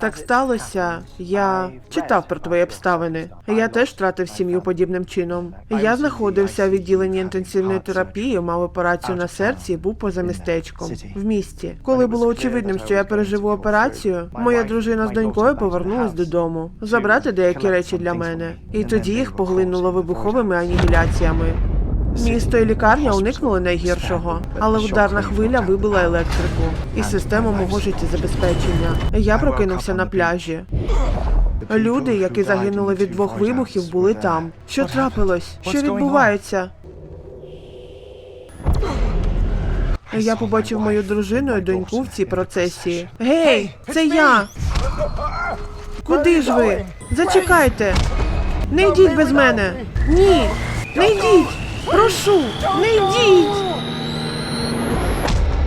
Так сталося. Я читав про твої обставини. Я теж втратив сім'ю подібним чином. Я знаходився в відділенні інтенсивної терапії, мав операцію на серці і був поза містечком в місті. Коли було очевидним, що я переживу операцію, моя дружина з донькою повернулась додому забрати деякі речі для мене. І тоді їх поглинуло вибуховими анігіляціями. Місто і лікарня уникнули найгіршого, але ударна хвиля вибила електрику і систему мого життєзабезпечення. Я прокинувся на пляжі. Люди, які загинули від двох вибухів, були там. Що трапилось? Що відбувається? Я побачив мою дружину і доньку в цій процесії. Гей, це я! Куди ж ви? Зачекайте! Не йдіть без мене! Ні! Не йдіть! Прошу! Не йдіть!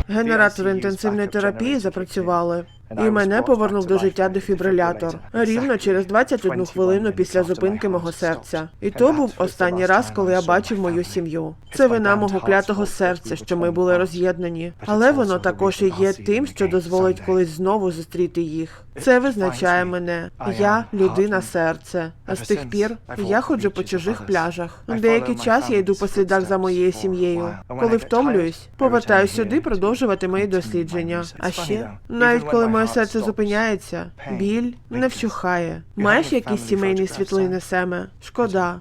Генератори інтенсивної терапії запрацювали. І мене повернув до життя дефібрилятор рівно через 21 хвилину після зупинки мого серця. І то був останній раз, коли я бачив мою сім'ю. Це вина мого клятого серця, що ми були роз'єднані. Але воно також і є тим, що дозволить колись знову зустріти їх. Це визначає мене. Я людина серце. А з тих пір я ходжу по чужих пляжах. Деякий час я йду по слідах за моєю сім'єю. Коли втомлююсь, повертаюсь сюди продовжувати мої дослідження. А ще навіть коли моє серце зупиняється, біль не вщухає. Маєш якісь сімейні світлини, Семе? Шкода.